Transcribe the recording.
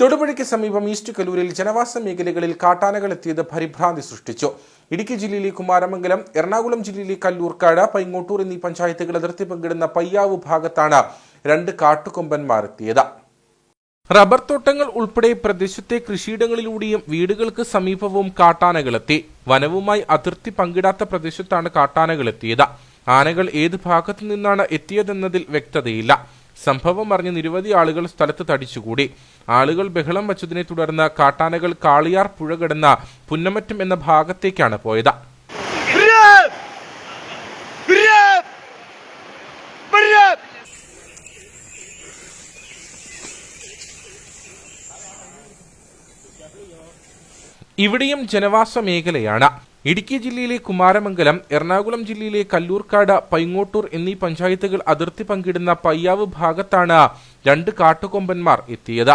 തൊടുപുഴയ്ക്ക് സമീപം ഈസ്റ്റ് കലൂരിൽ ജനവാസ മേഖലകളിൽ കാട്ടാനകൾ എത്തിയത് പരിഭ്രാന്തി സൃഷ്ടിച്ചു. ഇടുക്കി ജില്ലയിലെ കുമാരമംഗലം എറണാകുളം ജില്ലയിലെ കല്ലൂർക്കാട് പൈങ്ങോട്ടൂർ എന്നീ പഞ്ചായത്തുകൾ അതിർത്തി പങ്കിടുന്ന പയ്യാവ് ഭാഗത്താണ് രണ്ട് കാട്ടുകൊമ്പന്മാർ എത്തിയത്. റബ്ബർ തോട്ടങ്ങൾ ഉൾപ്പെടെ പ്രദേശത്തെ കൃഷിയിടങ്ങളിലൂടെയും വീടുകൾക്ക് സമീപവും കാട്ടാനകളെത്തി വനവുമായി അതിർത്തി പങ്കിടാത്ത പ്രദേശത്താണ് കാട്ടാനകളെത്തിയത് ആനകൾ ഏത് ഭാഗത്തു നിന്നാണ് എത്തിയതെന്നതിൽ വ്യക്തതയില്ല. സംഭവം അറിഞ്ഞ് നിരവധി ആളുകൾ സ്ഥലത്ത് തടിച്ചുകൂടി. ആളുകൾ ബഹളം വച്ചതിനെ തുടർന്ന് കാട്ടാനകൾ കാളിയാർ പുഴ കടന്ന പുന്നമറ്റം എന്ന ഭാഗത്തേക്കാണ് പോയത്. ഇവിടെയും ജനവാസ മേഖലയാണ്. ഇടുക്കി ജില്ലയിലെ കുമാരമംഗലം എറണാകുളം ജില്ലയിലെ കല്ലൂർക്കാട് പൈങ്ങോട്ടൂർ എന്നീ പഞ്ചായത്തുകൾ അതിർത്തി പങ്കിടുന്ന പയ്യാവ് ഭാഗത്താണ് രണ്ട് കാട്ടുകൊമ്പന്മാർ എത്തിയത്.